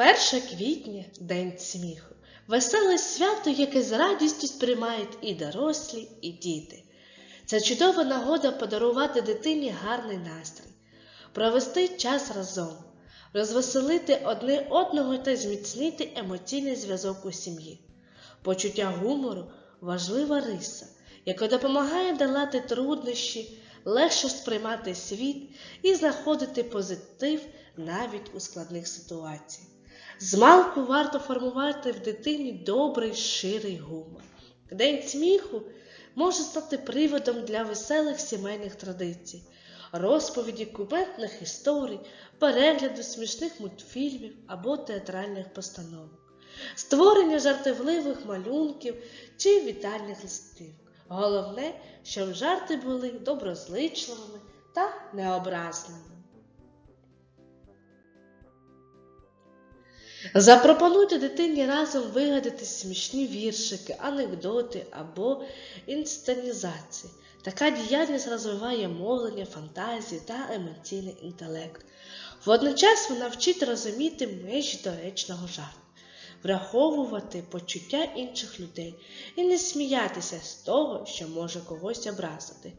1 квітня День сміху. Веселе свято, яке з радістю сприймають і дорослі, і діти. Це чудова нагода подарувати дитині гарний настрій, провести час разом, розвеселити одне одного та зміцнити емоційний зв'язок у сім'ї. Почуття гумору важлива риса, яка допомагає долати труднощі, легше сприймати світ і знаходити позитив навіть у складних ситуаціях. Змалку варто формувати в дитині добрий ширий гумор. День сміху може стати приводом для веселих сімейних традицій, розповіді кумедних історій, перегляду смішних мультфільмів або театральних постановок, створення жартівливих малюнків чи вітальних листів. Головне, щоб жарти були доброзичливими та необразними. Запропонуйте дитині разом вигадати смішні віршики, анекдоти або інсценізації. Така діяльність розвиває мовлення, фантазію та емоційний інтелект. Водночас вона вчить розуміти межі доречного жарту, враховувати почуття інших людей і не сміятися з того, що може когось образити.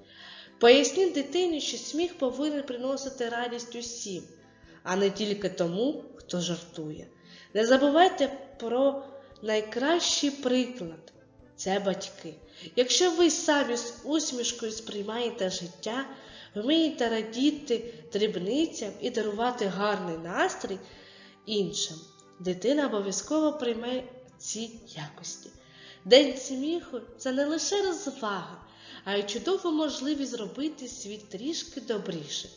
Поясніть дитині, що сміх повинен приносити радість усім, а не тільки тому, хто жартує. Не забувайте про найкращий приклад це батьки. Якщо ви самі з усмішкою сприймаєте життя, вмієте радіти дрібницям і дарувати гарний настрій іншим, дитина обов'язково прийме ці якості. День сміху це не лише розвага, а й чудова можливість зробити світ трішки добрішим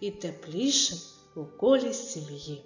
і теплішим у колі сім'ї.